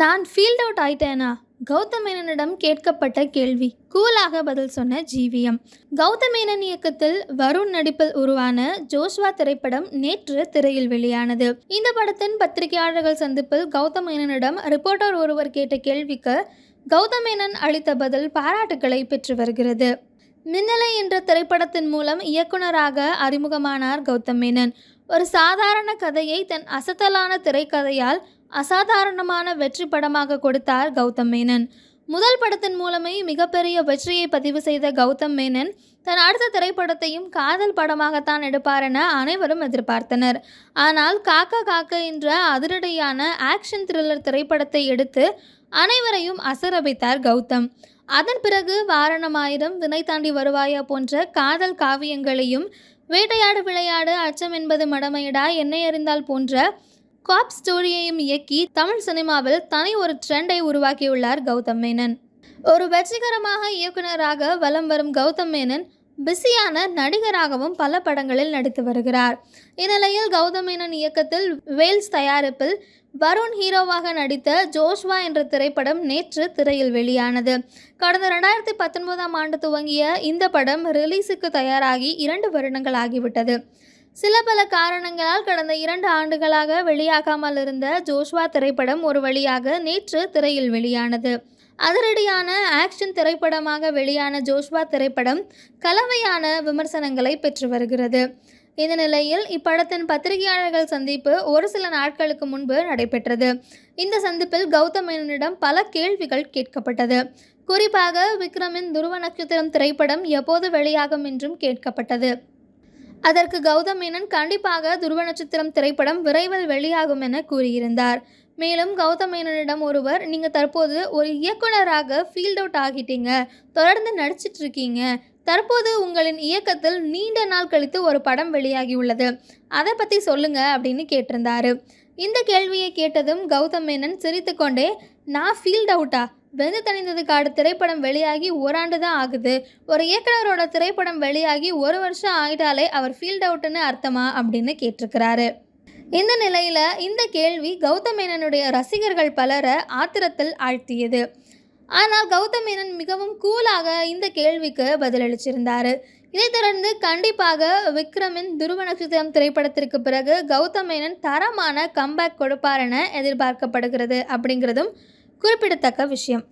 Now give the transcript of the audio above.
நான் field out ஆயிட்டேனா? கௌதம் மேனனிடம் கேட்கப்பட்ட கேள்வி. கூலாக பதில் சொன்ன ஜிவிஎம் கௌதம் மேனன் இயக்கத்தில் வருண் நடிப்பில் உருவான ஜோஷ்வா திரைப்படம் நேற்று திரையில் வெளியானது. இந்த படத்தின் பத்திரிகையாளர்கள் சந்திப்பில் கௌதம் மேனனிடம் ரிப்போர்ட்டர் ஒருவர் கேட்ட கேள்விக்கு கௌதம் மேனன் அளித்த பதில் பாராட்டுக்களை பெற்று வருகிறது. மின்னலை என்ற திரைப்படத்தின் மூலம் இயக்குனராக அறிமுகமானார் கௌதம் மேனன் ஒரு சாதாரண கதையை தன் அசத்தலான திரைக்கதையால் அசாதாரணமான வெற்றி படமாக கொடுத்தார் கௌதம் மேனன். முதல் படத்தின் மூலமே மிகப்பெரிய வெற்றியை பதிவு செய்த கௌதம் மேனன் தன் அடுத்த திரைப்படத்தையும் காதல் படமாகத்தான் எடுப்பார் என அனைவரும் எதிர்பார்த்தனர். ஆனால் காக்கா காக்க என்ற அதிரடியான ஆக்ஷன் த்ரில்லர் திரைப்படத்தை எடுத்து அனைவரையும் அசரபித்தார் கௌதம். அதன் பிறகு வாரணமாயிரம் வினை தாண்டி வருவாயா போன்ற காதல் காவியங்களையும் வேட்டையாடு விளையாடு அச்சம் என்பது மடமையிடா என்னை அறிந்தால் போன்ற காப் ஸ்டோரியையும் இயக்கி தமிழ் சினிமாவில் தனி ஒரு ட்ரெண்டை உருவாக்கியுள்ளார் கௌதம் மேனன். ஒரு வெற்றிகரமாக இயக்குனராக வலம் வரும் கௌதம் மேனன் பிஸியான நடிகராகவும் பல படங்களில் நடித்து வருகிறார். இந்நிலையில் கௌதம் மேனன் இயக்கத்தில் வேல்ஸ் தயாரிப்பில் வருண் ஹீரோவாக நடித்த ஜோஷ்வா என்ற திரைப்படம் நேற்று திரையில் வெளியானது. கடந்த ரெண்டாயிரத்தி பத்தொன்பதாம் ஆண்டு துவங்கிய இந்த படம் ரிலீஸுக்கு தயாராகி இரண்டு வருடங்கள் ஆகிவிட்டது. சில பல காரணங்களால் கடந்த இரண்டு ஆண்டுகளாக வெளியாகாமல் இருந்த ஜோஷ்வா திரைப்படம் ஒரு வழியாக நேற்று திரையில் வெளியானது. அதிரடியான ஆக்ஷன் திரைப்படமாக வெளியான ஜோஷ்வா திரைப்படம் கலவையான விமர்சனங்களை பெற்று வருகிறது. இந்த நிலையில் இப்படத்தின் பத்திரிகையாளர்கள் சந்திப்பு ஒரு சில நாட்களுக்கு முன்பு நடைபெற்றது. இந்த சந்திப்பில் கௌதம் மேனனிடம் பல கேள்விகள் கேட்கப்பட்டது. குறிப்பாக விக்ரமின் துருவ நட்சத்திரம் திரைப்படம் எப்போது வெளியாகும் என்றும் கேட்கப்பட்டது. அதற்கு கௌதம் மேனன் கண்டிப்பாக துருவ நட்சத்திரம் திரைப்படம் விரைவில் வெளியாகும் என கூறியிருந்தார். மேலும் கௌதம் மேனனிடம் ஒருவர் நீங்கள் தற்போது ஒரு இயக்குனராக ஃபீல்ட் அவுட் ஆகிட்டீங்க தொடர்ந்து நடிச்சிட்டு இருக்கீங்க தற்போது உங்களின் இயக்கத்தில் நீண்ட நாள் கழித்து ஒரு படம் வெளியாகியுள்ளது. அதை பற்றி சொல்லுங்க அப்படின்னு கேட்டிருந்தாரு. இந்த கேள்வியை கேட்டதும் கௌதம் மேனன் சிரித்துக்கொண்டே நான் ஃபீல்ட் அவுட்டா வெந்து தணிந்தது காடு திரைப்படம் வெளியாகி ஓராண்டு தான் ஆகுது. ஒரு இயக்குனரோட திரைப்படம் வெளியாகி ஒரு வருஷம் ஆகிட்டாலே அவர் ஃபீல்ட் அவுட்டுன்னு அர்த்தமா அப்படின்னு கேட்டிருக்கிறாரு. இந்த நிலையில் இந்த கேள்வி கௌதம் மேனனுடைய ரசிகர்கள் பலரை ஆத்திரத்தில் ஆழ்த்தியது. ஆனால் கௌதம் மேனன் மிகவும் கூலாக இந்த கேள்விக்கு பதிலளிச்சிருந்தார். இதைத் தொடர்ந்து கண்டிப்பாக விக்ரமின் துருவ நட்சத்திரம் திரைப்படத்திற்கு பிறகு கௌதம் மேனன் தரமான கம்பேக் கொடுப்பார் என எதிர்பார்க்கப்படுகிறது அப்படிங்கிறதும் குறிப்பிடத்தக்க விஷயம்.